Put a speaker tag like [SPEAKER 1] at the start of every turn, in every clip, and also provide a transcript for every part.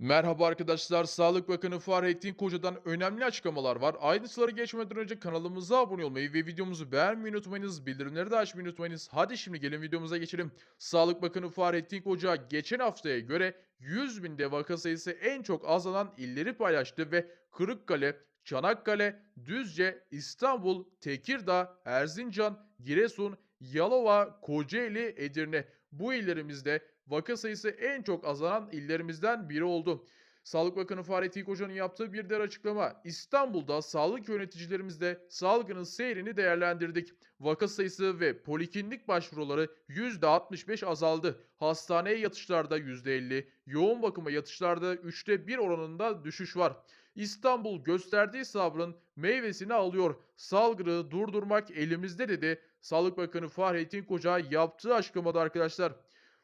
[SPEAKER 1] Merhaba arkadaşlar. Sağlık Bakanı Fahrettin Koca'dan önemli açıklamalar var. Ayrıntılara geçmeden önce kanalımıza abone olmayı ve videomuzu beğenmeyi unutmayınız. Bildirimleri de açmayı unutmayınız. Hadi şimdi gelin videomuza geçelim. Sağlık Bakanı Fahrettin Koca geçen haftaya göre 100 binde vaka sayısı en çok azalan illeri paylaştı ve Kırıkkale, Çanakkale, Düzce, İstanbul, Tekirdağ, Erzincan, Giresun, Yalova, Kocaeli, Edirne bu illerimizde vaka sayısı en çok azalan illerimizden biri oldu. Sağlık Bakanı Fahrettin Koca'nın yaptığı bir diğer açıklama. İstanbul'da sağlık yöneticilerimizle salgının seyrini değerlendirdik. Vaka sayısı ve poliklinik başvuruları %65 azaldı. Hastaneye yatışlarda %50, yoğun bakıma yatışlarda 3'te 1 oranında düşüş var. İstanbul gösterdiği sabrın meyvesini alıyor. Salgını durdurmak elimizde dedi. Sağlık Bakanı Fahrettin Koca yaptığı açıklamada arkadaşlar.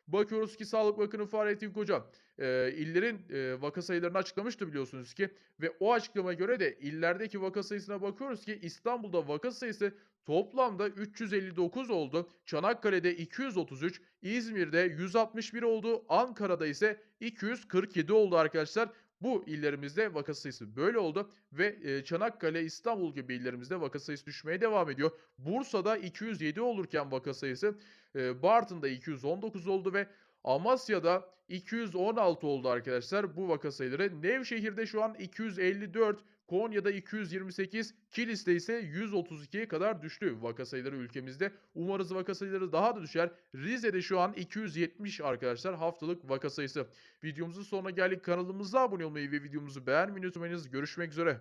[SPEAKER 1] Bakıyoruz ki Sağlık Bakanı Fahrettin Koca e, illerin e, vaka sayılarını açıklamıştı biliyorsunuz ki ve o açıklamaya göre de illerdeki vaka sayısına bakıyoruz ki İstanbul'da vaka sayısı toplamda 359 oldu. Çanakkale'de 233, İzmir'de 161 oldu. Ankara'da ise 247 oldu arkadaşlar. Bu illerimizde vaka sayısı böyle oldu ve e, Çanakkale, İstanbul gibi illerimizde vaka sayısı düşmeye devam ediyor. Bursa'da 207 olurken vaka sayısı e, Bartın'da 219 oldu ve Amasya'da 216 oldu arkadaşlar bu vaka sayıları. Nevşehir'de şu an 254, Konya'da 228, Kilis'te ise 132'ye kadar düştü vaka sayıları ülkemizde. Umarız vaka sayıları daha da düşer. Rize'de şu an 270 arkadaşlar haftalık vaka sayısı. Videomuzun sonuna geldik. Kanalımıza abone olmayı ve videomuzu beğenmeyi unutmayınız. Görüşmek üzere.